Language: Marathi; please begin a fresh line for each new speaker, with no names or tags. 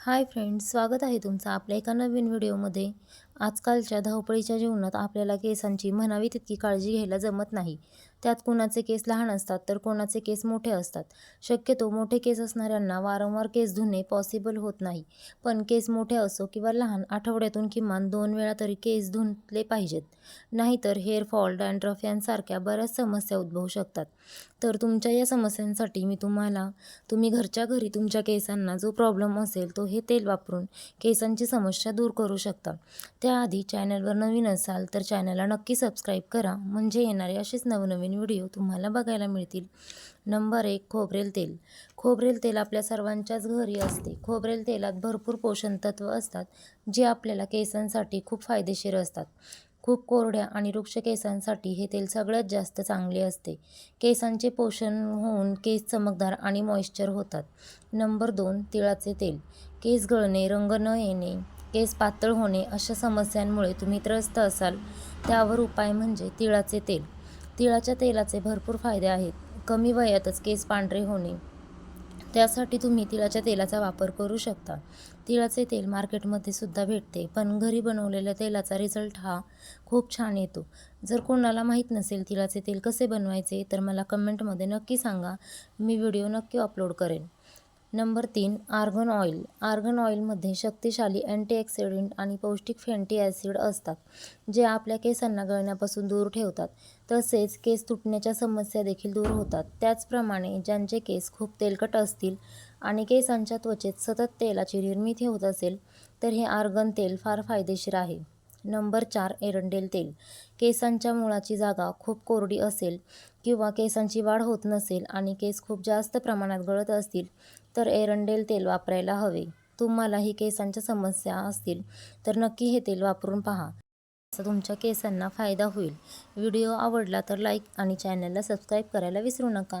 हाय फ्रेंड्स स्वागत आहे तुमचं आपल्या एका नवीन व्हिडिओमध्ये. आजकालच्या धावपळीच्या जीवनात आपल्याला केसांची म्हणावी तितकी काळजी घ्यायला जमत नाही. त्यात कोणाचे केस लहान असतात तर कोणाचे केस मोठे असतात. शक्यतो मोठे केस असणाऱ्यांना वारंवार केस धुणे पॉसिबल होत नाही. पण केस मोठे असो किंवा लहान आठवड्यातून किमान दोन वेळा तरी केस धुतले पाहिजेत. नाहीतर हेअर फॉल डॅन्ड्रफ यांसारख्या बऱ्याच समस्या उद्भवू शकतात. तर तुमच्या या समस्यांसाठी मी तुम्हाला तुम्ही घरच्या घरी तुमच्या केसांना जो प्रॉब्लेम असेल तो हे तेल वापरून केसांची समस्या दूर करू शकता. त्याआधी चॅनलवर नवीन असाल तर चॅनलला नक्की सबस्क्राईब करा. म्हणजे येणारे असेच नवनवीन व्हिडिओ तुम्हाला बघायला मिळतील. नंबर एक खोबरेल तेल. खोबरेल तेल आपल्या सर्वांच्याच घरी असते. खोबरेल तेलात भरपूर पोषण तत्व असतात जे आपल्याला केसांसाठी खूप फायदेशीर असतात. खूप कोरड्या आणि वृक्ष केसांसाठी हे तेल सगळ्यात जास्त चांगले असते. केसांचे पोषण होऊन केस चमकदार आणि मॉइश्चर होतात. नंबर दोन तिळाचे तेल. केस गळणे रंग न येणे केस पातळ होणे अशा समस्यांमुळे तुम्ही त्रस्त असाल. त्यावर उपाय म्हणजे तिळाचे तेल. तिळाच्या तेलाचे भरपूर फायदे आहेत. कमी वयातच केस पांढरे होणे. त्यासाठी तुम्ही तिळाच्या तेलाचा वापर करू शकता. तिळाचे तेल मार्केटमध्ये सुद्धा भेटते पण घरी बनवलेल्या तेलाचा रिझल्ट हा खूप छान येतो. जर कोणाला माहीत नसेल तिळाचे तेल कसे बनवायचे तर मला कमेंटमध्ये नक्की सांगा. मी व्हिडिओ नक्की अपलोड करेन. नंबर तीन आर्गन ऑइल. आर्गन ऑइलमध्ये शक्तिशाली अँटीऑक्सिडंट आणि पौष्टिक फॅन्टी ॲसिड असतात जे आपल्या केसांना गळण्यापासून दूर ठेवतात. तसेच केस तुटण्याच्या समस्या देखील दूर होतात. त्याचप्रमाणे ज्यांचे केस खूप तेलकट असतील आणि केसांच्या त्वचेत सतत तेलाची निर्मिती होत असेल तर हे आर्गन तेल फार फायदेशीर आहे. नंबर चार एरंडेल तेल. केसांच्या मुळाची जागा खूप कोरडी असेल किंवा केसांची वाढ होत नसेल आणि केस खूप जास्त प्रमाणात गळत असतील तर एरंडेल तेल वापरायला हवे. तुम्हालाही केसांच्या समस्या असतील तर नक्की हे तेल वापरून पहा. असा तुमच्या केसांना फायदा होईल. व्हिडिओ आवडला तर लाईक आणि चॅनलला सबस्क्राईब करायला विसरू नका.